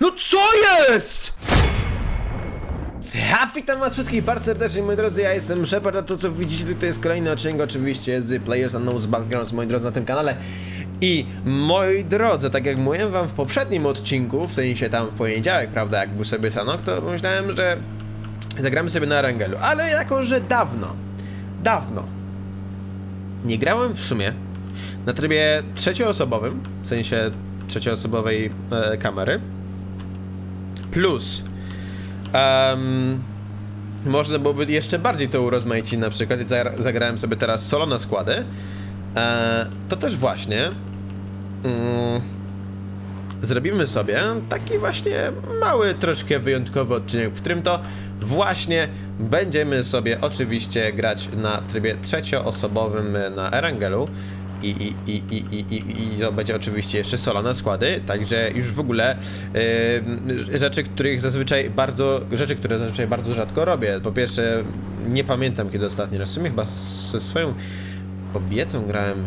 No co jest? Ja witam was wszystkich bardzo serdecznie, moi drodzy, ja jestem Shepard, a to co widzicie tutaj jest kolejny odcinek oczywiście z Players Unknown's Battlegrounds, moi drodzy, na tym kanale. I moi drodzy, tak jak mówiłem wam w poprzednim odcinku, w sensie tam w poniedziałek, prawda, jak był sobie Sanok, to myślałem, że zagramy sobie na Rangelu, ale jako, że dawno, dawno nie grałem w sumie na trybie trzecioosobowym, w sensie trzecioosobowej e, kamery, plus. Em, można byłoby jeszcze bardziej to urozmaicić na przykład zagrałem sobie teraz solo na składy, e, to też właśnie mm, zrobimy sobie taki właśnie mały, troszkę wyjątkowy odcinek, w którym to właśnie będziemy sobie oczywiście grać na trybie trzecioosobowym na Erangelu i, i, i, i, i, i, i to będzie oczywiście jeszcze solo na składy, także już w ogóle yy, rzeczy, których zazwyczaj bardzo, rzeczy, które zazwyczaj bardzo rzadko robię. Po pierwsze, nie pamiętam kiedy ostatni raz, w sumie chyba ze swoją kobietą grałem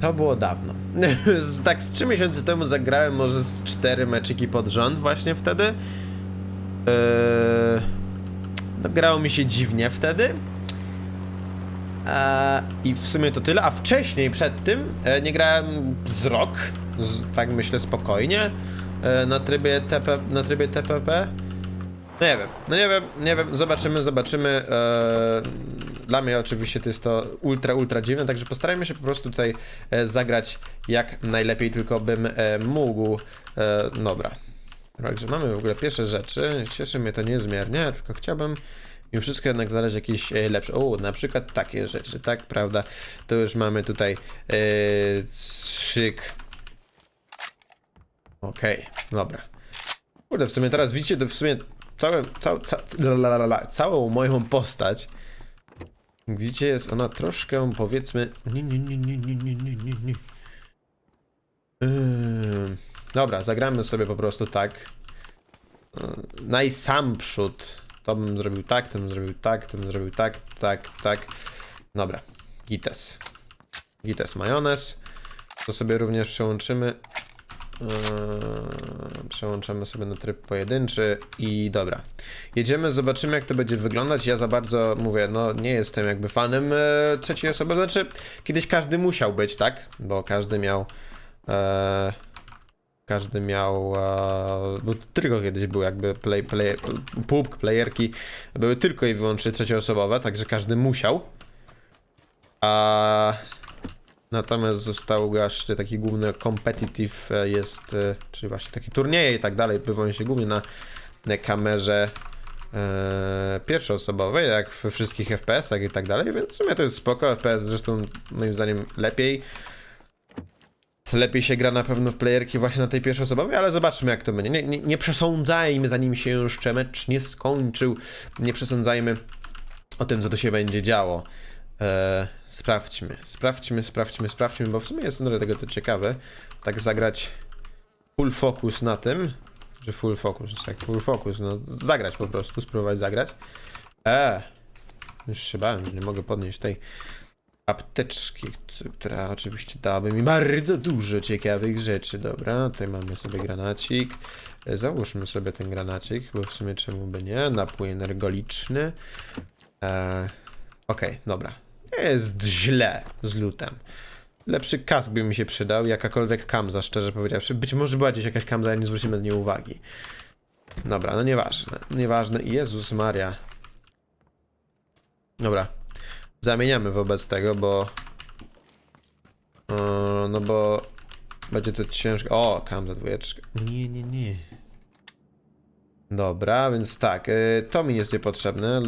to było dawno. Tak z 3 miesiące temu zagrałem może z 4 meczyki pod rząd właśnie wtedy. Eee, no, grało mi się dziwnie wtedy. Eee, I w sumie to tyle. A wcześniej, przed tym, e, nie grałem z rok. Z, tak myślę spokojnie. E, na trybie TP, na trybie TPP. No nie wiem, no nie wiem, nie wiem, zobaczymy, zobaczymy. Eee, dla mnie oczywiście to jest to ultra, ultra dziwne, także postarajmy się po prostu tutaj e, zagrać jak najlepiej tylko bym e, mógł. E, dobra. Także mamy w ogóle pierwsze rzeczy. Cieszy mnie to niezmiernie, tylko chciałbym mimo wszystko jednak znaleźć jakieś e, lepsze. O, na przykład takie rzeczy, tak, prawda? To już mamy tutaj e, szyk. Okej, dobra. Kurde, w sumie teraz widzicie, to w sumie całe, cał, ca, la, la, la, la, całą moją postać. Widzicie, jest ona troszkę, powiedzmy... Nie, nie, nie, nie, nie, nie, nie, nie. Ym, Dobra, zagramy sobie po prostu tak. Yy, Najsam przód. To bym zrobił tak, to bym zrobił tak, to bym zrobił tak, tak, tak. Dobra, gites. Gites majonez. To sobie również przełączymy. Yy, przełączamy sobie na tryb pojedynczy i dobra. Jedziemy, zobaczymy jak to będzie wyglądać. Ja za bardzo mówię, no nie jestem jakby fanem e, trzeciej osoby. Znaczy, kiedyś każdy musiał być, tak? Bo każdy miał. E, każdy miał. E, bo tylko kiedyś był jakby play, play, PUBG, playerki były tylko i wyłącznie trzecioosobowe, także każdy musiał. A Natomiast został właśnie taki główny competitive e, jest, e, czyli właśnie takie turnieje i tak dalej, odbywają się głównie na, na kamerze pierwszoosobowej, jak we wszystkich FPS-ach i tak dalej, więc w sumie to jest spoko, FPS zresztą moim zdaniem lepiej. Lepiej się gra na pewno w playerki właśnie na tej pierwszoosobowej, ale zobaczmy jak to będzie. Nie, nie, nie przesądzajmy zanim się jeszcze mecz nie skończył, nie przesądzajmy o tym co tu się będzie działo. E, sprawdźmy, sprawdźmy, sprawdźmy, sprawdźmy, bo w sumie jestem do tego to ciekawy. Tak zagrać full focus na tym, że full focus, jak full focus, no zagrać po prostu, spróbować zagrać. E, już się bałem, że nie mogę podnieść tej apteczki, która oczywiście dałaby mi bardzo dużo ciekawych rzeczy. Dobra, tutaj mamy sobie granacik. E, Załóżmy sobie ten granacik, bo w sumie czemu by nie? Napój energoliczny. E, Okej, dobra. Nie jest źle z lutem. Lepszy kask by mi się przydał, jakakolwiek kamza, szczerze powiedziawszy. Być może była gdzieś jakaś kamza, ale nie zwrócimy na nie uwagi. Dobra, no nieważne. Nieważne. Jezus Maria. Dobra. Zamieniamy wobec tego, bo... Yy, no bo... Będzie to ciężko. O, kamza dwójeczka. Nie, nie, nie. Dobra, więc tak, y, to mi jest niepotrzebne,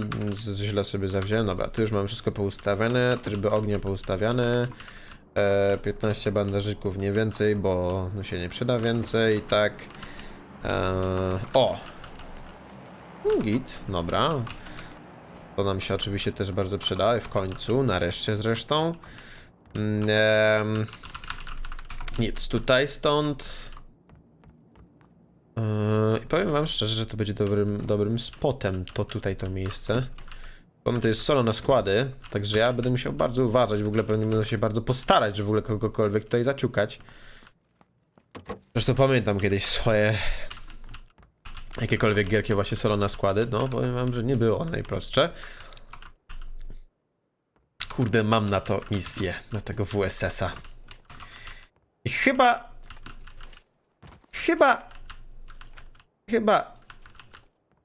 źle sobie zawziąłem, dobra, tu już mam wszystko poustawione, tryby ognia poustawiane, e, 15 bandażyków, nie więcej, bo no się nie przyda więcej, tak, e, o, git, dobra, to nam się oczywiście też bardzo przyda, w końcu, nareszcie zresztą, em, nic tutaj stąd, Yy, I powiem wam szczerze, że to będzie dobrym, dobrym spotem, to tutaj to miejsce. Bo to jest solo na składy, także ja będę musiał bardzo uważać, w ogóle pewnie będę się bardzo postarać, że w ogóle kogokolwiek tutaj zaciukać. Zresztą pamiętam kiedyś swoje jakiekolwiek gierki właśnie solo na składy, no powiem wam, że nie było one najprostsze. Kurde, mam na to misję, na tego WSS-a. I chyba... Chyba... Chyba...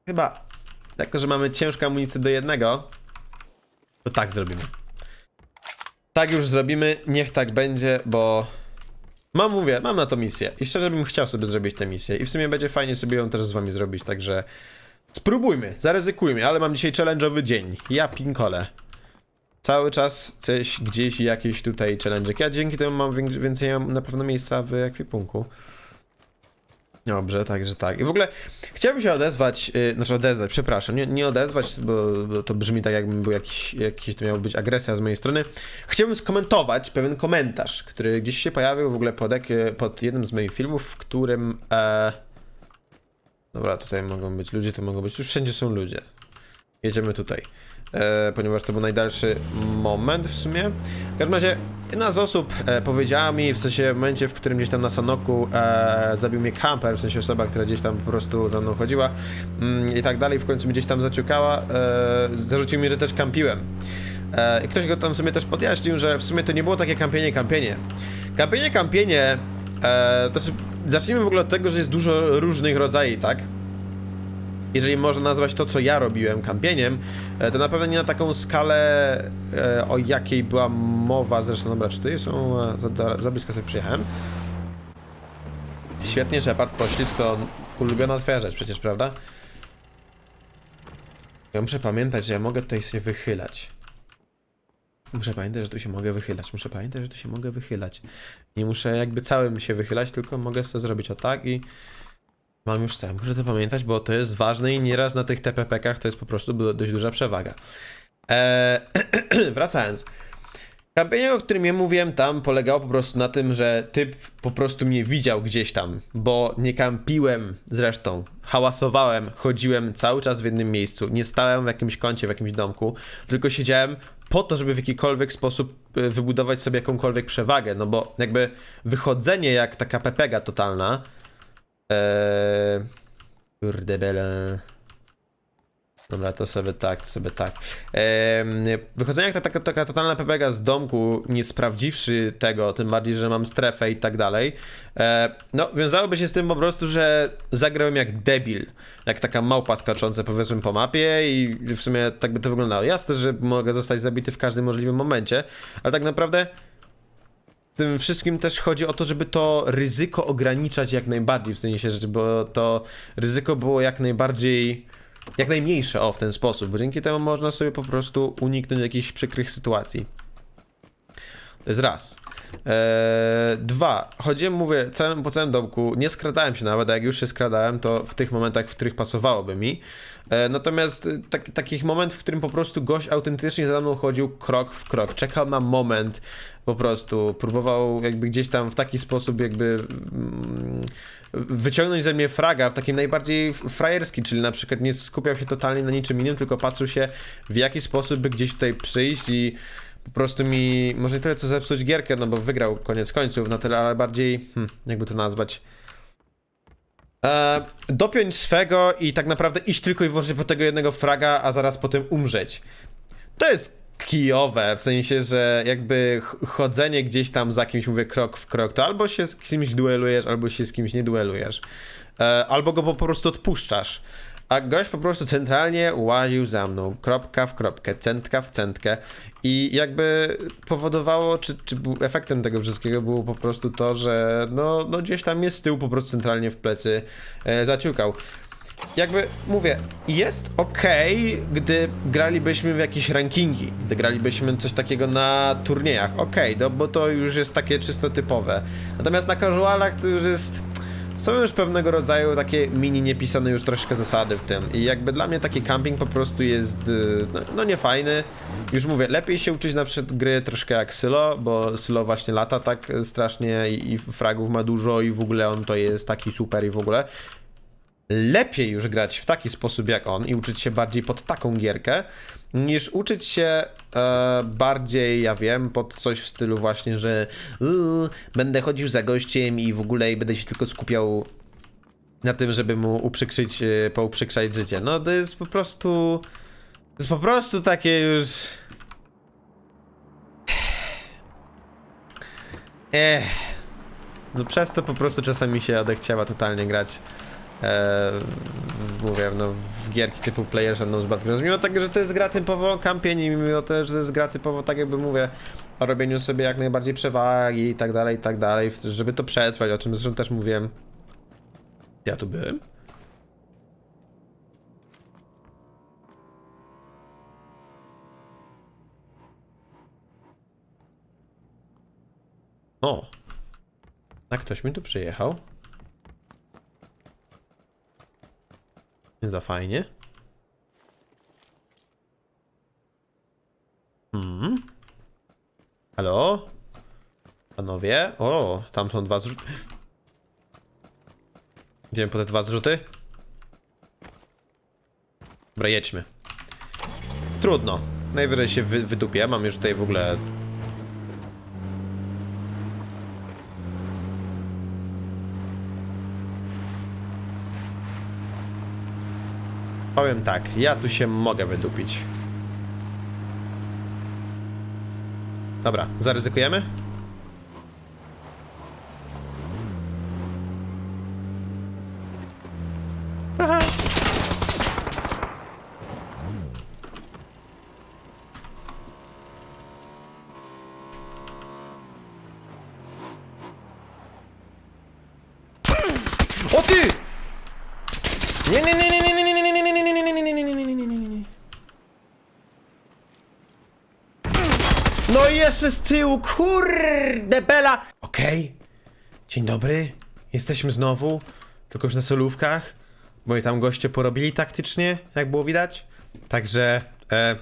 Chyba... Jako, że mamy ciężką amunicję do jednego, to tak zrobimy. Tak już zrobimy, niech tak będzie, bo... Mam, mówię, mam na to misję i szczerze bym chciał sobie zrobić tę misję i w sumie będzie fajnie sobie ją też z wami zrobić, także... Spróbujmy, zaryzykujmy, ale mam dzisiaj challenge'owy dzień. Ja pinkole. Cały czas coś gdzieś jakiś tutaj challenge. Ja dzięki temu mam wię- więcej na pewno miejsca w ekwipunku. Dobrze, także tak. I w ogóle chciałbym się odezwać, yy, znaczy odezwać, przepraszam, nie, nie odezwać, bo, bo to brzmi tak jakbym był jakiś, jakiś, to miała być agresja z mojej strony. Chciałbym skomentować pewien komentarz, który gdzieś się pojawił w ogóle pod, ek- pod jednym z moich filmów, w którym... E... Dobra, tutaj mogą być ludzie, to mogą być, już wszędzie są ludzie. Jedziemy tutaj. E, ponieważ to był najdalszy moment w sumie. W każdym razie, jedna z osób e, powiedziała mi, w sensie w momencie, w którym gdzieś tam na Sanoku e, zabił mnie camper, w sensie osoba, która gdzieś tam po prostu za mną chodziła mm, i tak dalej, w końcu mnie gdzieś tam zaciukała, e, zarzucił mi, że też kampiłem. E, I ktoś go tam w sumie też podjaśnił, że w sumie to nie było takie kampienie, kampienie. Kampienie, kampienie, e, to znaczy, zacznijmy w ogóle od tego, że jest dużo różnych rodzajów, tak? Jeżeli można nazwać to, co ja robiłem kampieniem, e, to na pewno nie na taką skalę, e, o jakiej była mowa. Zresztą, dobra, czy tutaj są. za, za blisko sobie przyjechałem. Świetnie, Shepard, poślizg to ulubiona twoja rzecz przecież, prawda? Ja muszę pamiętać, że ja mogę tutaj się wychylać. Muszę pamiętać, że tu się mogę wychylać. Muszę pamiętać, że tu się mogę wychylać. Nie muszę jakby całym się wychylać, tylko mogę sobie zrobić o tak i Mam już co, muszę to pamiętać, bo to jest ważne i nieraz na tych TPP-kach to jest po prostu dość duża przewaga. Eee, wracając. Kampania, o którym ja mówiłem tam, polegało po prostu na tym, że typ po prostu mnie widział gdzieś tam, bo nie kampiłem zresztą, hałasowałem, chodziłem cały czas w jednym miejscu, nie stałem w jakimś kącie, w jakimś domku, tylko siedziałem po to, żeby w jakikolwiek sposób e, wybudować sobie jakąkolwiek przewagę, no bo jakby wychodzenie jak taka pepega totalna, Eee, kurde bele. Dobra, to sobie tak, to sobie tak. Eee, wychodzenie jak ta, taka, taka totalna pepega z domku, nie sprawdziwszy tego, tym bardziej, że mam strefę i tak dalej, eee, no, wiązałoby się z tym po prostu, że zagrałem jak debil. Jak taka małpa skacząca powiedzmy po mapie i w sumie tak by to wyglądało. Jasne, że mogę zostać zabity w każdym możliwym momencie, ale tak naprawdę tym wszystkim też chodzi o to, żeby to ryzyko ograniczać jak najbardziej, w sensie, żeby to ryzyko było jak najbardziej, jak najmniejsze, o, w ten sposób, bo dzięki temu można sobie po prostu uniknąć jakichś przykrych sytuacji. To jest raz. Eee, dwa. Chodziłem, mówię, całym, po całym domku, nie skradałem się nawet, a jak już się skradałem, to w tych momentach, w których pasowałoby mi. E, natomiast e, tak, takich moment, w którym po prostu gość autentycznie za mną chodził krok w krok, czekał na moment, po prostu próbował jakby gdzieś tam w taki sposób jakby mm, wyciągnąć ze mnie fraga w takim najbardziej frajerski, czyli na przykład nie skupiał się totalnie na niczym innym, tylko patrzył się w jaki sposób by gdzieś tutaj przyjść i po prostu mi, może nie tyle co zepsuć gierkę, no bo wygrał koniec końców, na tyle, ale bardziej, hmm, jakby to nazwać, e, dopiąć swego i tak naprawdę iść tylko i wyłącznie po tego jednego fraga, a zaraz potem umrzeć. To jest kijowe, w sensie, że jakby ch- chodzenie gdzieś tam za kimś, mówię krok w krok, to albo się z kimś duelujesz, albo się z kimś nie duelujesz. E, albo go po prostu odpuszczasz. A gość po prostu centralnie łaził za mną, kropka w kropkę, centka w centkę i jakby powodowało, czy, czy efektem tego wszystkiego było po prostu to, że no, no gdzieś tam jest z tyłu po prostu centralnie w plecy e, zaciukał jakby mówię, jest okej, gdy gralibyśmy w jakieś rankingi, gdy gralibyśmy coś takiego na turniejach, okej, no bo to już jest takie czysto typowe. Natomiast na casualach to już jest. Są już pewnego rodzaju takie mini niepisane już troszkę zasady w tym. I jakby dla mnie taki camping po prostu jest y, no, no niefajny. Już mówię, lepiej się uczyć na przykład gry troszkę jak Sylo, bo Sylo właśnie lata tak strasznie i, i fragów ma dużo i w ogóle on to jest taki super i w ogóle. Lepiej już grać w taki sposób jak on i uczyć się bardziej pod taką gierkę, niż uczyć się e, bardziej, ja wiem, pod coś w stylu właśnie, że uuu, będę chodził za gościem i w ogóle i będę się tylko skupiał na tym, żeby mu uprzykrzyć, e, pouprzykrzać życie. No to jest po prostu... To jest po prostu takie już... Ech. No przez to po prostu czasami się odechciała totalnie grać. E, mówię, no w gierki typu Players Unknown's Battlegrounds. Mimo tego, że to jest gra typowo kampień i mimo tego, że to jest gra typowo tak jakby mówię o robieniu sobie jak najbardziej przewagi i tak dalej, i tak dalej, żeby to przetrwać, o czym zresztą też mówiłem. Ja tu byłem? O! A ktoś mi tu przyjechał? Za fajnie. Hmm. Halo? Panowie? O, tam są dwa zrzuty. Idziemy po te dwa zrzuty? Dobra, jedźmy. Trudno. Najwyżej się wy wydupię. Mam już tutaj w ogóle Powiem tak, ja tu się mogę wydupić. Dobra, zaryzykujemy? Aha. O ty! Nie, nie, nie, Z tyłu, kurde bela! Okej, dzień dobry, jesteśmy znowu, tylko już na solówkach, bo i tam goście porobili taktycznie, jak było widać. Także, e...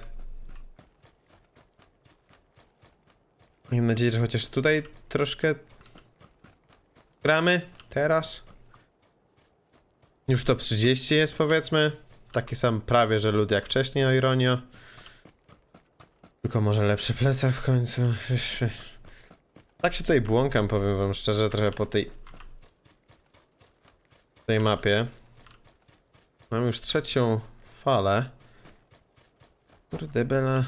Mam nadzieję, że chociaż tutaj troszkę gramy teraz. Już top 30 jest powiedzmy. Taki sam prawie, że lud jak wcześniej, o ironio. Tylko może lepszy plecak w końcu. Tak się tutaj błąkam, powiem wam szczerze, trochę po tej... tej mapie. Mam już trzecią falę. Kurde bela.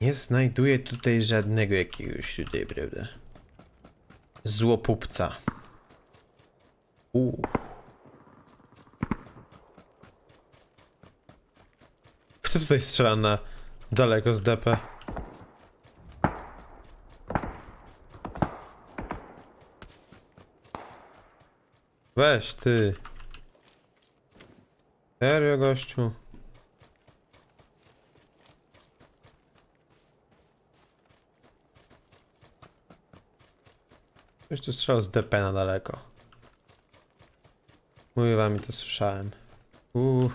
Nie znajduję tutaj żadnego jakiegoś tutaj, prawda? Złopupca. Uuu. Kto tutaj strzela na daleko z DP? Weź ty. Serio gościu? Ktoś tu strzał z DP na daleko. Mówię wam, to słyszałem. Uuu,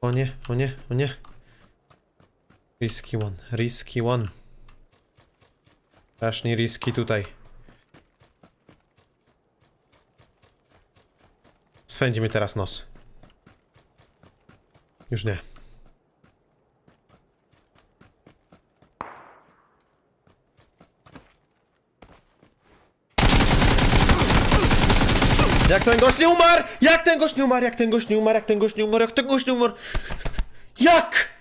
o nie, o nie, o nie. Risky one, risky one. Strasznie risky tutaj. Swędzi mi teraz nos. Już nie. Jak ten gość nie umarł? Jak ten gość nie umarł? Jak ten gość nie umarł? Jak ten gość nie umarł? Jak ten gość nie umarł? Jak?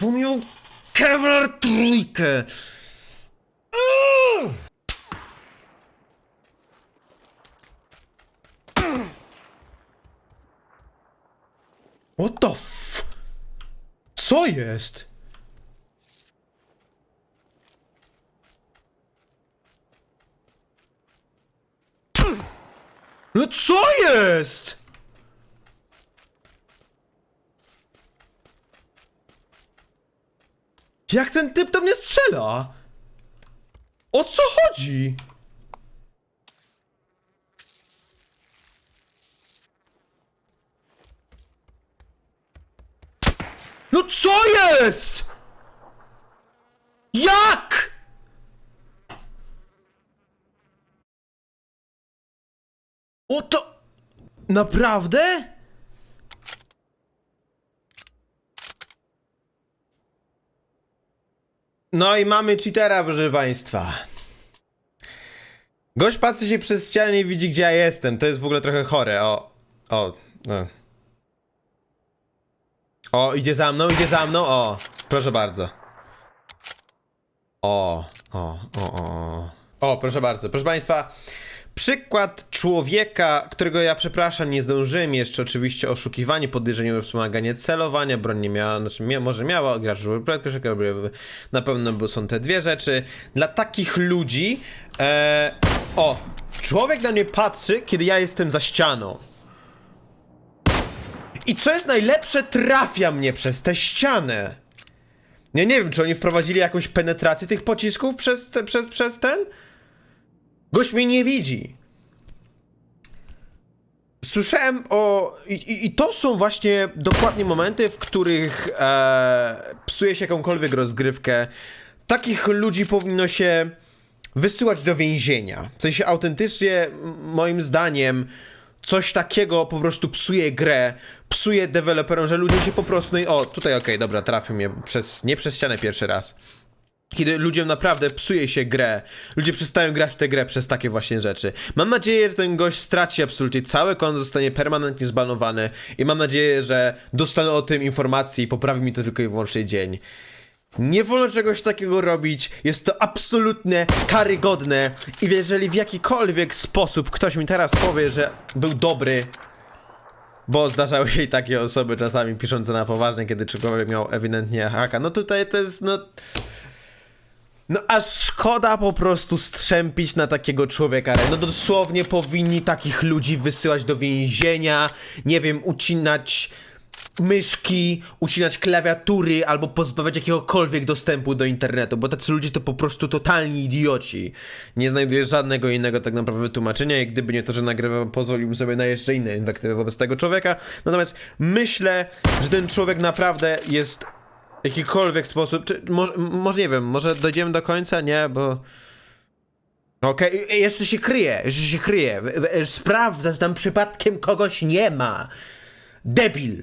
Bo miał Kevlar trójkę. What the f... Co jest? No co jest? Jak ten typ do mnie strzela? O co chodzi? No co jest? Jak? O to... Naprawdę? No i mamy cheatera, proszę państwa. Gość patrzy się przez ścianę i widzi, gdzie ja jestem. To jest w ogóle trochę chore. O, o, no. O, idzie za mną, idzie za mną. O, proszę bardzo. O, o, o, o. O, proszę bardzo. Proszę Państwa, przykład człowieka, którego ja przepraszam, nie zdążyłem jeszcze oczywiście oszukiwanie, podejrzenie wspomaganie celowania, broń nie miała, znaczy mia, może miała, gracz na pewno bo są te dwie rzeczy. Dla takich ludzi, e, o, człowiek na mnie patrzy, kiedy ja jestem za ścianą. I co jest najlepsze, trafia mnie przez tę ścianę. Ja nie wiem, czy oni wprowadzili jakąś penetrację tych pocisków przez, te, przez, przez ten? Gość mnie nie widzi. Słyszałem o. I, i, to są właśnie dokładnie momenty, w których e, psuje się jakąkolwiek rozgrywkę. Takich ludzi powinno się wysyłać do więzienia. W sensie autentycznie, moim zdaniem, coś takiego po prostu psuje grę, psuje deweloperom, że ludzie się po prostu. i- O, tutaj okej, dobra, trafił mnie przez. Nie przez ścianę pierwszy raz. Kiedy ludziom naprawdę psuje się grę, ludzie przestają grać w tę grę przez takie właśnie rzeczy. Mam nadzieję, że ten gość straci absolutnie całe konto, zostanie permanentnie zbanowany i mam nadzieję, że dostanę o tym informację i poprawi mi to tylko i wyłącznie dzień. Nie wolno czegoś takiego robić, jest to absolutnie karygodne i jeżeli w jakikolwiek sposób ktoś mi teraz powie, że był dobry, bo zdarzały się i takie osoby czasami piszące na poważnie, kiedy człowiek miał ewidentnie haka, no tutaj to jest, no... No aż szkoda po prostu strzępić na takiego człowieka. No dosłownie powinni takich ludzi wysyłać do więzienia, nie wiem, ucinać myszki, ucinać klawiatury albo pozbawiać jakiegokolwiek dostępu do internetu, bo tacy ludzie to po prostu totalni idioci. Nie znajduję żadnego innego tak naprawdę wytłumaczenia i gdyby nie to, że nagrywam, pozwoliłbym sobie na jeszcze inne inwektywy wobec tego człowieka. Natomiast myślę, że ten człowiek naprawdę jest jakikolwiek sposób, czy może, może nie wiem, może dojdziemy do końca? Nie, bo... Okej, okay. jeszcze się kryje, jeszcze się kryje. W- Sprawdza, że tam przypadkiem kogoś nie ma. Debil.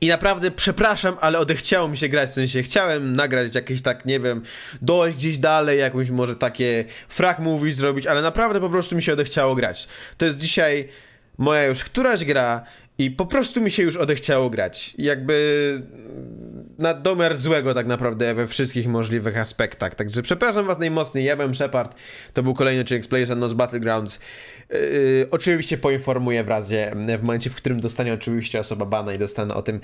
I naprawdę przepraszam, ale odechciało mi się grać, w sensie chciałem nagrać jakieś tak, nie wiem, dojść gdzieś dalej, jakąś może takie frag movie zrobić, ale naprawdę po prostu mi się odechciało grać. To jest dzisiaj moja już któraś gra i po prostu mi się już odechciało grać. Jakby na domiar złego tak naprawdę we wszystkich możliwych aspektach. Także przepraszam was najmocniej, ja byłem Shepard, to był kolejny odcinek z Players Unknown's Battlegrounds. Yy, oczywiście poinformuję w razie, w momencie, w którym dostanie oczywiście osoba bana i dostanę o tym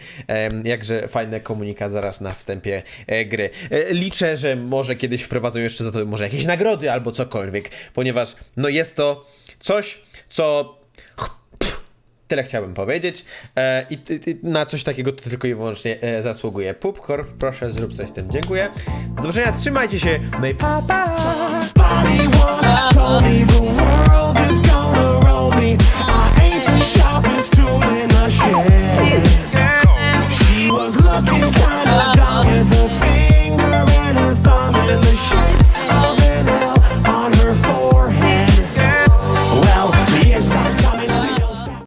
jakże fajne komunikat zaraz na wstępie e, gry. E, liczę, że może kiedyś wprowadzą jeszcze za to może jakieś nagrody albo cokolwiek, ponieważ no jest to coś, co Tyle chciałbym powiedzieć. E, i, i, na coś takiego to tylko i wyłącznie e, zasługuje. Pupcorp, proszę zrób coś z tym. Dziękuję. Do zobaczenia, trzymajcie się. No i pa, pa!